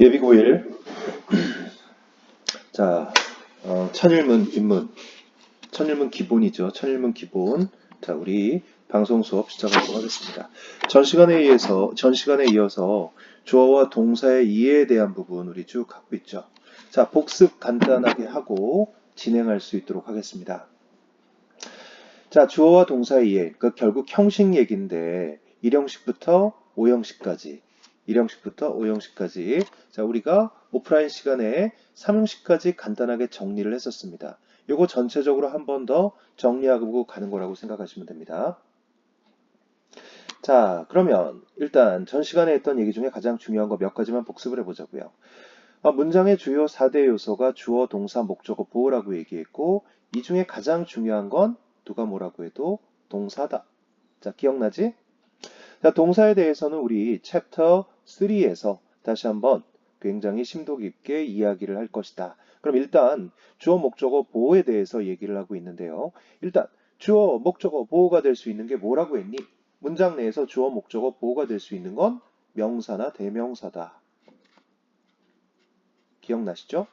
예비 고일. 자, 어, 천일문 입문. 천일문 기본이죠. 천일문 기본. 자, 우리 방송 수업 시작하도록 하겠습니다. 전 시간에 의해서 전 시간에 이어서 주어와 동사의 이해에 대한 부분 우리 쭉 갖고 있죠. 자, 복습 간단하게 하고 진행할 수 있도록 하겠습니다. 자, 주어와 동사의 이해. 그 결국 형식 얘기인데 1형식부터 5형식까지 1형식부터 5형식까지 자 우리가 오프라인 시간에 3형식까지 간단하게 정리를 했었습니다. 요거 전체적으로 한 번 더 정리하고 가는 거라고 생각하시면 됩니다. 자 그러면 일단 전 시간에 했던 얘기 중에 가장 중요한 거 몇 가지만 복습을 해보자고요. 아, 문장의 주요 4대 요소가 주어, 동사, 목적어, 보호라고 얘기했고 이 중에 가장 중요한 건 누가 뭐라고 해도 동사다. 자 기억나지? 자, 동사에 대해서는 우리 챕터 3에서 다시 한번 굉장히 심도 깊게 이야기를 할 것이다. 그럼 일단 주어, 목적어, 보호에 대해서 얘기를 하고 있는데요. 일단 주어, 목적어, 보호가 될 수 있는 게 뭐라고 했니? 문장 내에서 주어, 목적어, 보호가 될 수 있는 건 명사나 대명사다. 기억나시죠?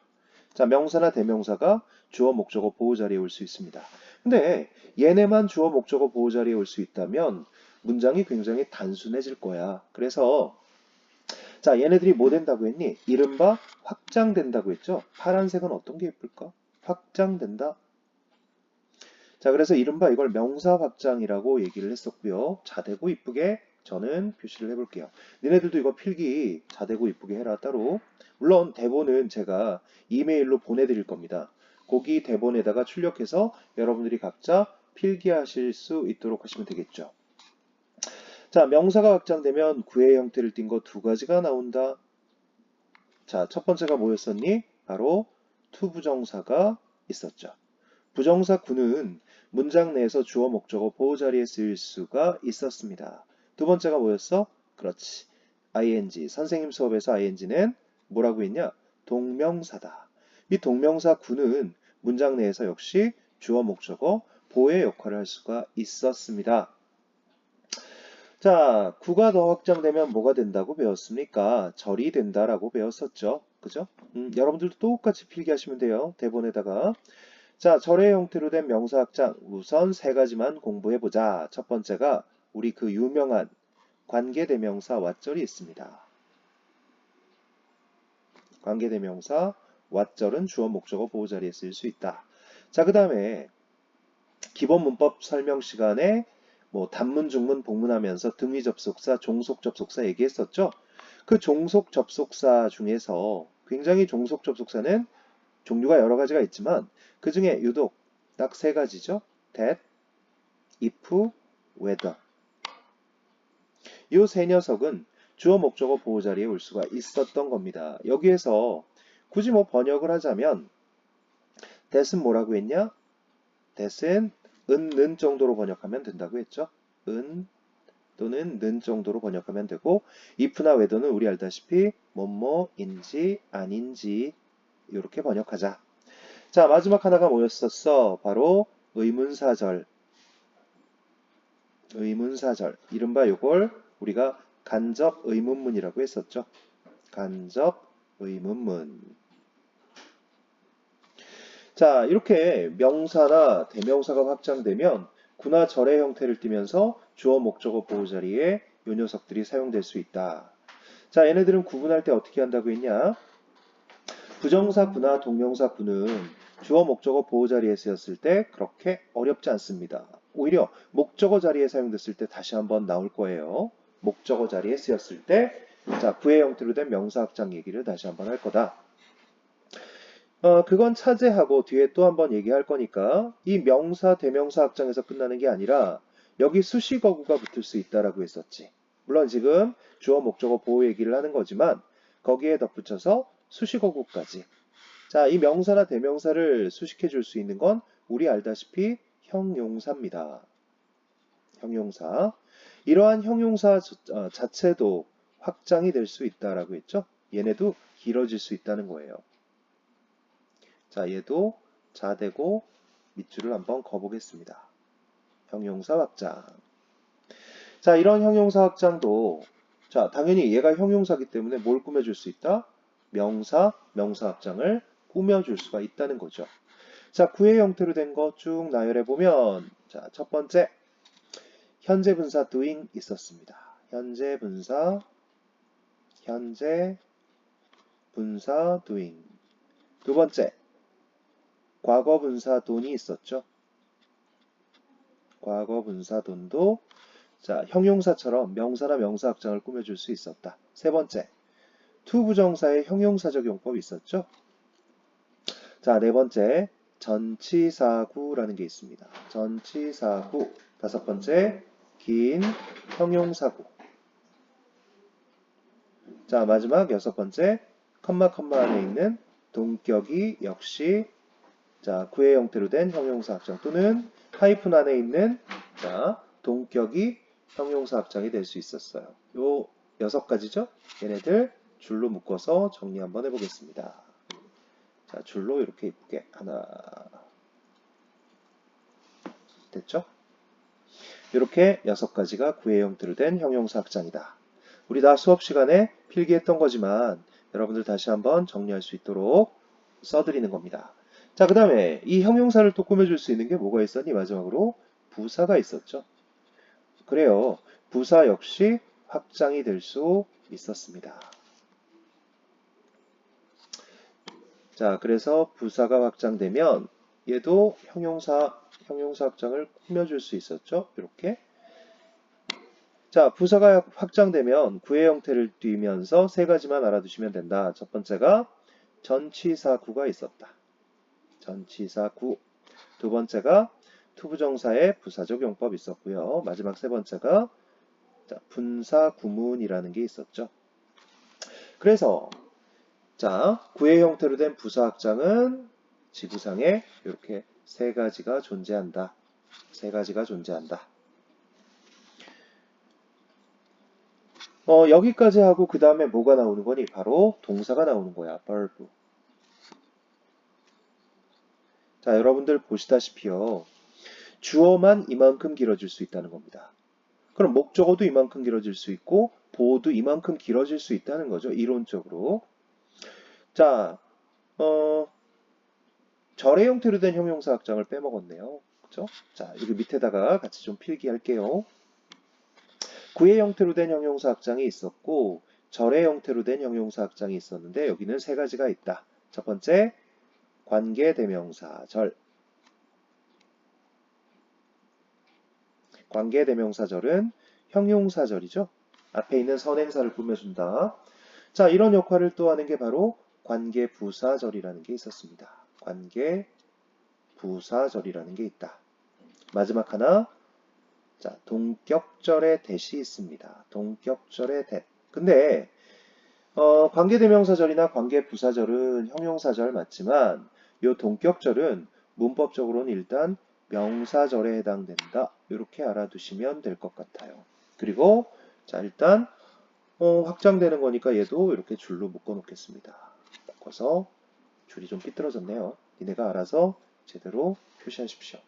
자, 명사나 대명사가 주어, 목적어, 보호 자리에 올 수 있습니다. 근데 얘네만 주어, 목적어, 보호 자리에 올 수 있다면 문장이 굉장히 단순해질 거야. 그래서 자 얘네들이 뭐 된다고 했니? 이른바 확장된다고 했죠. 파란색은 어떤 게 예쁠까? 확장된다. 자 그래서 이른바 이걸 명사 확장이라고 얘기를 했었고요. 자대고 이쁘게 저는 표시를 해볼게요. 니네들도 이거 필기 자대고 이쁘게 해라 따로. 물론 대본은 제가 이메일로 보내드릴 겁니다. 거기 대본에다가 출력해서 여러분들이 각자 필기하실 수 있도록 하시면 되겠죠. 자, 명사가 확장되면 구의 형태를 띈 거 두 가지가 나온다. 자, 첫 번째가 뭐였었니? 바로 투부정사가 있었죠. 부정사 구는 문장 내에서 주어 목적어 보호 자리에 쓰일 수가 있었습니다. 두 번째가 뭐였어? 그렇지. ing. 선생님 수업에서 ing는 뭐라고 했냐? 동명사다. 이 동명사 구는 문장 내에서 역시 주어 목적어 보호의 역할을 할 수가 있었습니다. 자, 구가 더 확장되면 뭐가 된다고 배웠습니까? 절이 된다라고 배웠었죠. 그죠? 음, 여러분들도 똑같이 필기하시면 돼요. 대본에다가. 자, 절의 형태로 된 명사 확장. 우선 세 가지만 공부해 보자. 첫 번째가 우리 그 유명한 관계대명사 왓절이 있습니다. 관계대명사 왓절은 주어 목적어 보호 자리에 쓰일 수 있다. 자, 그 다음에 기본 문법 설명 시간에 뭐 단문, 중문, 복문하면서 등위 접속사, 종속 접속사 얘기했었죠. 그 종속 접속사 중에서 굉장히 종속 접속사는 종류가 여러 가지가 있지만 그 중에 유독 딱 세 가지죠. that, if, whether. 이 세 녀석은 주어 목적어 보호 자리에 올 수가 있었던 겁니다. 여기에서 굳이 뭐 번역을 하자면 that은 뭐라고 했냐? that은 은, 는 정도로 번역하면 된다고 했죠. 은 또는 는 정도로 번역하면 되고 if나 whether는 우리 알다시피 뭐뭐인지 아닌지 이렇게 번역하자. 자 마지막 하나가 뭐였었어? 바로 의문사절. 의문사절. 이른바 요걸 우리가 간접 의문문이라고 했었죠. 간접 의문문. 자, 이렇게 명사나 대명사가 확장되면 구나 절의 형태를 띠면서 주어 목적어 보호 자리에 요 녀석들이 사용될 수 있다. 자, 얘네들은 구분할 때 어떻게 한다고 했냐? 부정사 구나 동명사 구는 주어 목적어 보호 자리에 쓰였을 때 그렇게 어렵지 않습니다. 오히려 목적어 자리에 사용됐을 때 다시 한번 나올 거예요. 목적어 자리에 쓰였을 때 자, 구의 형태로 된 명사 확장 얘기를 다시 한번 할 거다. 어, 그건 차제하고 뒤에 또 한번 얘기할 거니까 이 명사, 대명사 확장에서 끝나는 게 아니라 여기 수식어구가 붙을 수 있다라고 했었지. 물론 지금 주어, 목적어, 보호 얘기를 하는 거지만 거기에 덧붙여서 수식어구까지. 자, 이 명사나 대명사를 수식해 줄 수 있는 건 우리 알다시피 형용사입니다. 형용사. 이러한 형용사 어, 자체도 확장이 될 수 있다라고 했죠. 얘네도 길어질 수 있다는 거예요. 자, 얘도 자되고 밑줄을 한번 거보겠습니다. 형용사 확장. 자, 이런 형용사 확장도 자, 당연히 얘가 형용사기 때문에 뭘 꾸며줄 수 있다? 명사, 명사 확장을 꾸며줄 수가 있다는 거죠. 자, 구의 형태로 된 거 쭉 나열해 보면, 자, 첫 번째, 현재 분사 doing 있었습니다. 현재 분사, 현재 분사 doing. 두 번째, 과거 분사 돈이 있었죠. 과거 분사 돈도 자, 형용사처럼 명사나 명사 확장을 꾸며줄 수 있었다. 세 번째, 투 부정사의 형용사적 용법이 있었죠. 자, 네 번째, 전치사구라는 게 있습니다. 전치사구. 다섯 번째, 긴 형용사구. 자, 마지막 여섯 번째, 컴마 컴마 안에 있는 동격이 역시 자, 구의 형태로 된 형용사 확장 또는 하이픈 안에 있는 자, 동격이 형용사 확장이 될 수 있었어요. 요 여섯 가지죠? 얘네들 줄로 묶어서 정리 한번 해보겠습니다. 자, 줄로 이렇게 이쁘게 하나 됐죠? 이렇게 여섯 가지가 구의 형태로 된 형용사 확장이다. 우리 다 수업 시간에 필기했던 거지만 여러분들 다시 한번 정리할 수 있도록 써드리는 겁니다. 자, 그 다음에 이 형용사를 또 꾸며줄 수 있는 게 뭐가 있었니? 마지막으로 부사가 있었죠. 그래요. 부사 역시 확장이 될 수 있었습니다. 자, 그래서 부사가 확장되면 얘도 형용사, 형용사 확장을 꾸며줄 수 있었죠. 이렇게. 자, 부사가 확장되면 구의 형태를 띄면서 세 가지만 알아두시면 된다. 첫 번째가 전치사구가 있었다. 전치사 구. 두 번째가 투부정사의 부사적 용법이 있었고요. 마지막 세 번째가 자, 분사 구문이라는 게 있었죠. 그래서 자, 구의 형태로 된 부사 확장은 지구상에 이렇게 세 가지가 존재한다. 세 가지가 존재한다. 어, 여기까지 하고 그 다음에 뭐가 나오는 거니? 바로 동사가 나오는 거야. verb. 자, 여러분들 보시다시피요. 주어만 이만큼 길어질 수 있다는 겁니다. 그럼 목적어도 이만큼 길어질 수 있고 보호도 이만큼 길어질 수 있다는 거죠. 이론적으로. 자, 어, 절의 형태로 된 형용사 확장을 빼먹었네요. 그죠? 자, 여기 밑에다가 같이 좀 필기할게요. 구의 형태로 된 형용사 확장이 있었고 절의 형태로 된 형용사 확장이 있었는데 여기는 세 가지가 있다. 첫 번째, 관계대명사 절. 관계대명사절은 형용사절이죠. 앞에 있는 선행사를 꾸며준다. 자, 이런 역할을 또 하는 게 바로 관계부사절이라는 게 있었습니다. 관계부사절이라는 게 있다. 마지막 하나, 자, 동격절의 대시 있습니다. 동격절의 대. 근데 어, 관계대명사절이나 관계부사절은 형용사절 맞지만 이 동격절은 문법적으로는 일단 명사절에 해당된다. 이렇게 알아두시면 될 것 같아요. 그리고 자 일단 어, 확장되는 거니까 얘도 이렇게 줄로 묶어 놓겠습니다. 묶어서 줄이 좀 삐뚤어졌네요. 니네가 알아서 제대로 표시하십시오.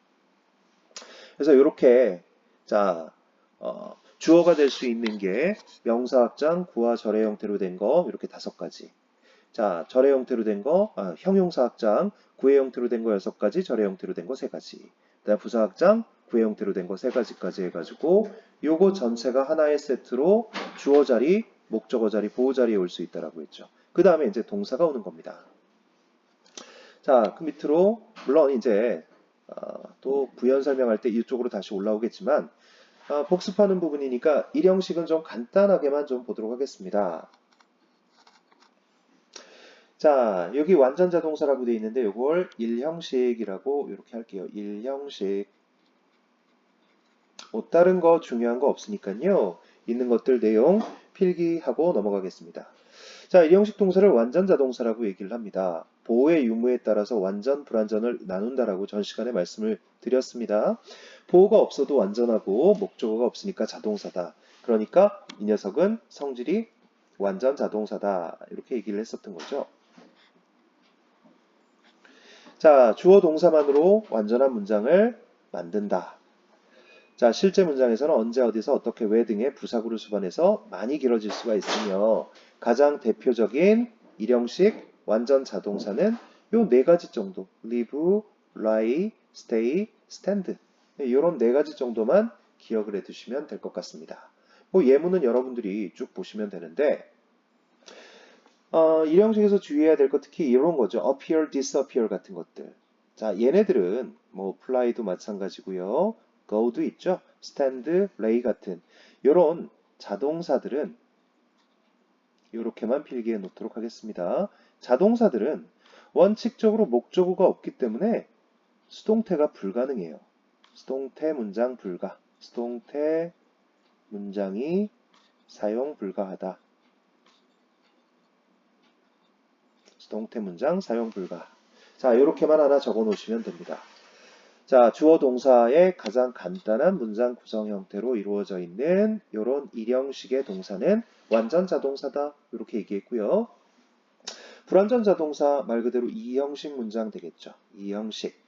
그래서 이렇게 자 어, 주어가 될 수 있는 게 명사 확장, 구와 절의 형태로 된 거 이렇게 다섯 가지. 자, 절의 형태로 된 거, 아, 형용사 확장, 구의 형태로 된거 여섯 가지, 절의 형태로 된거세 가지. 그다음 부사 확장, 구의 형태로 된거세 가지까지 해가지고 요거 전체가 하나의 세트로 주어 자리, 목적어 자리, 보호 자리에 올 수 있다라고 했죠. 그 다음에 이제 동사가 오는 겁니다. 자, 그 밑으로 물론 이제 어, 또 부연 설명할 때 이쪽으로 다시 올라오겠지만 어, 복습하는 부분이니까 일형식은 좀 간단하게만 좀 보도록 하겠습니다. 자, 여기 완전 자동사라고 되어 있는데 이걸 일형식이라고 이렇게 할게요. 일형식. 뭐 다른 거 중요한 거 없으니까요. 있는 것들 내용 필기하고 넘어가겠습니다. 자, 일형식 동사를 완전 자동사라고 얘기를 합니다. 보호의 유무에 따라서 완전 불완전을 나눈다라고 전 시간에 말씀을 드렸습니다. 보호가 없어도 완전하고 목적어가 없으니까 자동사다. 그러니까 이 녀석은 성질이 완전 자동사다. 이렇게 얘기를 했었던 거죠. 자, 주어 동사만으로 완전한 문장을 만든다. 자, 실제 문장에서는 언제 어디서 어떻게 왜 등의 부사구를 수반해서 많이 길어질 수가 있으며 가장 대표적인 일형식 완전 자동사는 요 네 가지 정도. live, lie, stay, stand. 이런 네 가지 정도만 기억을 해 두시면 될 것 같습니다. 뭐 예문은 여러분들이 쭉 보시면 되는데 어, 일형식에서 주의해야 될 것 특히 이런 거죠. appear, disappear 같은 것들. 자, 얘네들은 뭐 fly도 마찬가지고요. go도 있죠. stand, lay 같은 이런 자동사들은 이렇게만 필기해 놓도록 하겠습니다. 자동사들은 원칙적으로 목적어가 없기 때문에 수동태가 불가능해요. 수동태 문장 불가. 수동태 문장이 사용 불가하다. 수 동태 문장 사용 불가. 자, 이렇게만 하나 적어 놓으시면 됩니다. 자, 주어 동사의 가장 간단한 문장 구성 형태로 이루어져 있는 이런 일형식의 동사는 완전 자동사다. 이렇게 얘기했고요. 불완전 자동사 말 그대로 이형식 문장 되겠죠. 이형식.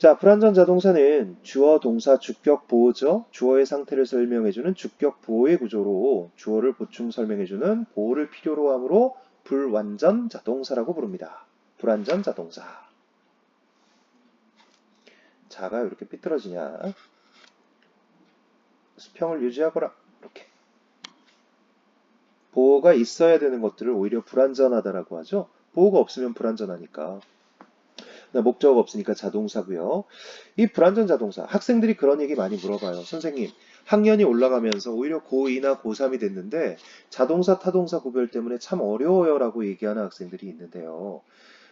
자, 불완전 자동사는 주어, 동사, 주격, 보호죠. 주어의 상태를 설명해주는 주격, 보호의 구조로 주어를 보충 설명해주는 보호를 필요로 하므로 불완전 자동사라고 부릅니다. 불완전 자동사. 자가 이렇게 삐뚤어지냐. 수평을 유지하거라. 이렇게. 보호가 있어야 되는 것들을 오히려 불완전하다라고 하죠. 보호가 없으면 불완전하니까. 목적어가 없으니까 자동사고요. 이 불완전 자동사 학생들이 그런 얘기 많이 물어봐요. 선생님 학년이 올라가면서 오히려 고2나 고3이 됐는데 자동사 타동사 구별 때문에 참 어려워요 라고 얘기하는 학생들이 있는데요.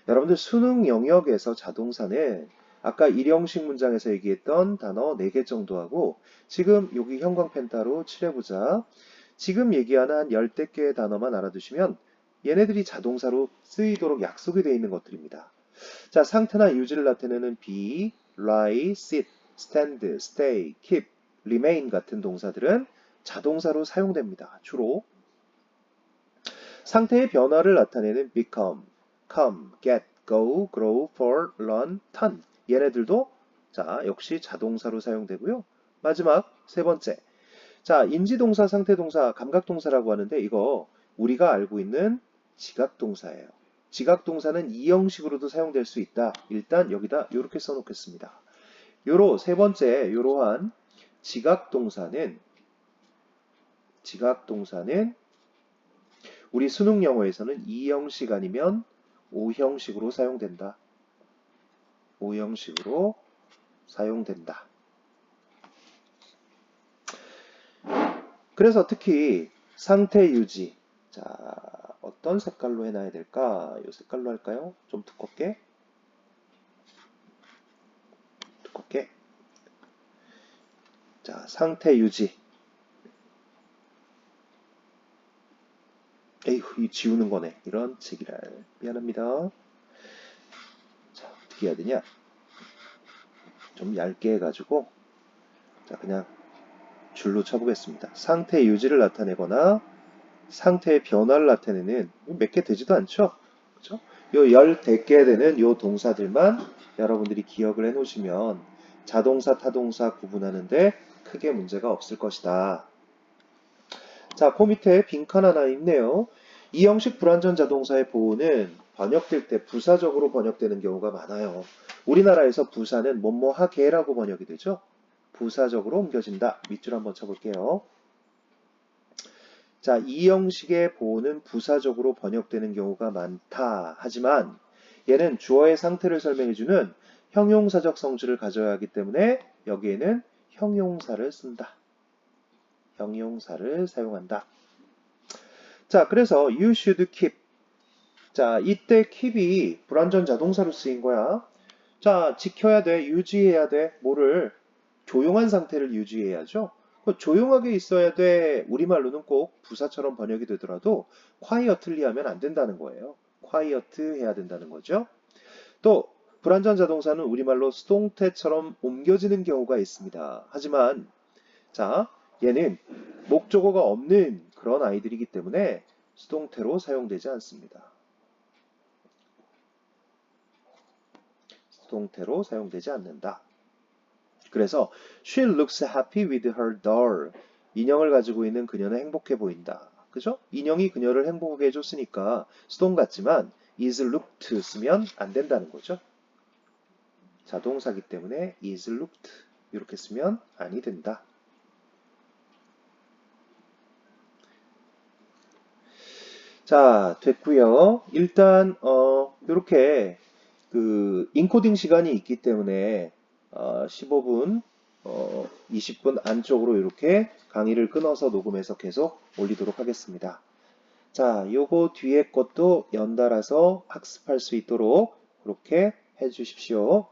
여러분들 수능 영역에서 자동사는 아까 일형식 문장에서 얘기했던 단어 4개 정도 하고 지금 여기 형광펜 따로 칠해보자. 지금 얘기하는 한 열댓 개의 단어만 알아두시면 얘네들이 자동사로 쓰이도록 약속이 되어 있는 것들입니다. 자, 상태나 유지를 나타내는 be, lie, sit, stand, stay, keep, remain 같은 동사들은 자동사로 사용됩니다. 주로 상태의 변화를 나타내는 become, come, get, go, grow, fall, learn, turn 얘네들도 자 역시 자동사로 사용되고요. 마지막 세 번째 자 인지동사, 상태동사, 감각동사라고 하는데 이거 우리가 알고 있는 지각동사예요. 지각동사는 이 형식으로도 사용될 수 있다. 일단 여기다 이렇게 써놓겠습니다. 요로 세 번째 이러한 지각동사는 지각동사는 우리 수능 영어에서는 이 형식 아니면 오 형식으로 사용된다. 오 형식으로 사용된다. 그래서 특히 상태 유지. 자, 어떤 색깔로 해놔야 될까? 이 색깔로 할까요? 좀 두껍게. 두껍게. 자, 상태 유지. 에이후, 이 지우는 거네. 이런 책이랄. 미안합니다. 자, 어떻게 해야 되냐? 좀 얇게 해가지고, 자, 그냥 줄로 쳐보겠습니다. 상태 유지를 나타내거나, 상태의 변화를 나타내는 몇 개 되지도 않죠. 그죠? 요 열댓 개 되는 요 동사들만 여러분들이 기억을 해 놓으시면 자동사, 타동사 구분하는데 크게 문제가 없을 것이다. 자, 그 밑에 빈칸 하나 있네요. 이 형식 불완전 자동사의 보호는 번역될 때 부사적으로 번역되는 경우가 많아요. 우리나라에서 부사는 뭐뭐 하게라고 번역이 되죠. 부사적으로 옮겨진다. 밑줄 한번 쳐볼게요. 자, 이 형식의 보호는 부사적으로 번역되는 경우가 많다. 하지만 얘는 주어의 상태를 설명해주는 형용사적 성질을 가져야 하기 때문에 여기에는 형용사를 쓴다. 형용사를 사용한다. 자, 그래서 you should keep. 자, 이때 keep이 불완전 자동사로 쓰인 거야. 자, 지켜야 돼, 유지해야 돼. 뭐를 조용한 상태를 유지해야죠. 조용하게 있어야 돼. 우리말로는 꼭 부사처럼 번역이 되더라도 quietly 하면 안 된다는 거예요. quiet 해야 된다는 거죠. 또 불완전 자동사는 우리말로 수동태처럼 옮겨지는 경우가 있습니다. 하지만 자 얘는 목적어가 없는 그런 아이들이기 때문에 수동태로 사용되지 않습니다. 수동태로 사용되지 않는다. 그래서 she looks happy with her doll. 인형을 가지고 있는 그녀는 행복해 보인다. 그죠? 인형이 그녀를 행복하게 해줬으니까 수동 같지만 is looked 쓰면 안 된다는 거죠. 자동사기 때문에 is looked 이렇게 쓰면 아니 된다. 자, 됐고요. 일단 어 이렇게 그 인코딩 시간이 있기 때문에 어, 15분, 어, 20분 안쪽으로 이렇게 강의를 끊어서 녹음해서 계속 올리도록 하겠습니다. 자, 요거 뒤에 것도 연달아서 학습할 수 있도록 그렇게 해주십시오.